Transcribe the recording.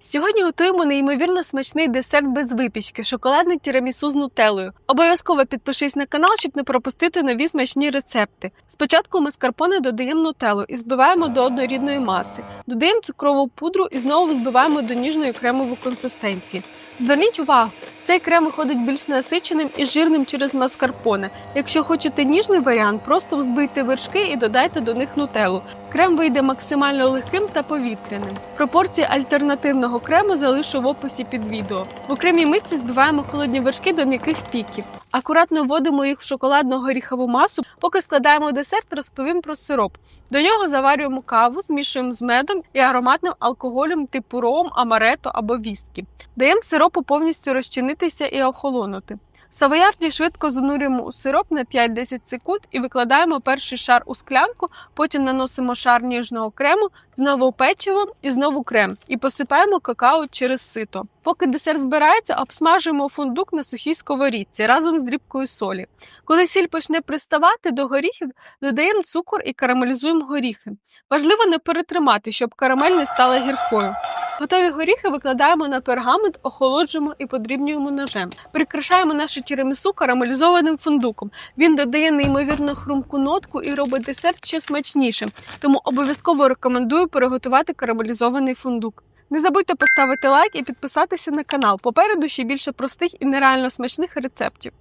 Сьогодні готуємо неймовірно смачний десерт без випічки, шоколадний тірамісу з нутелою. Обов'язково підпишись на канал, щоб не пропустити нові смачні рецепти. Спочатку маскарпоне додаємо нутелу і збиваємо до однорідної маси. Додаємо цукрову пудру і знову збиваємо до ніжної кремової консистенції. Зверніть увагу, цей крем виходить більш насиченим і жирним через маскарпоне. Якщо хочете ніжний варіант, просто взбийте вершки і додайте до них нутеллу. Крем вийде максимально легким та повітряним. Пропорції альтернативного крему залишу в описі під відео. В окремій мисці збиваємо холодні вершки до м'яких піків. Акуратно вводимо їх в шоколадну горіхову масу. Поки складаємо десерт, розповім про сироп. До нього заварюємо каву, змішуємо з медом і ароматним алкоголем типу ром, амарето або віскі. Даємо сиропу повністю розчинитися і охолонути. Савоярді швидко занурюємо у сироп на 5-10 секунд і викладаємо перший шар у склянку, потім наносимо шар ніжного крему, знову печиво і знову крем, і посипаємо какао через сито. Поки десерт збирається, обсмажуємо фундук на сухій сковорідці разом з дрібкою солі. Коли сіль почне приставати до горіхів, додаємо цукор і карамелізуємо горіхи. Важливо не перетримати, щоб карамель не стала гіркою. Готові горіхи викладаємо на пергамент, охолоджуємо і подрібнюємо ножем. Прикрашаємо наше тірамісу карамелізованим фундуком. Він додає неймовірно хрумку нотку і робить десерт ще смачнішим. Тому обов'язково рекомендую переготувати карамелізований фундук. Не забудьте поставити лайк і підписатися на канал. Попереду ще більше простих і нереально смачних рецептів.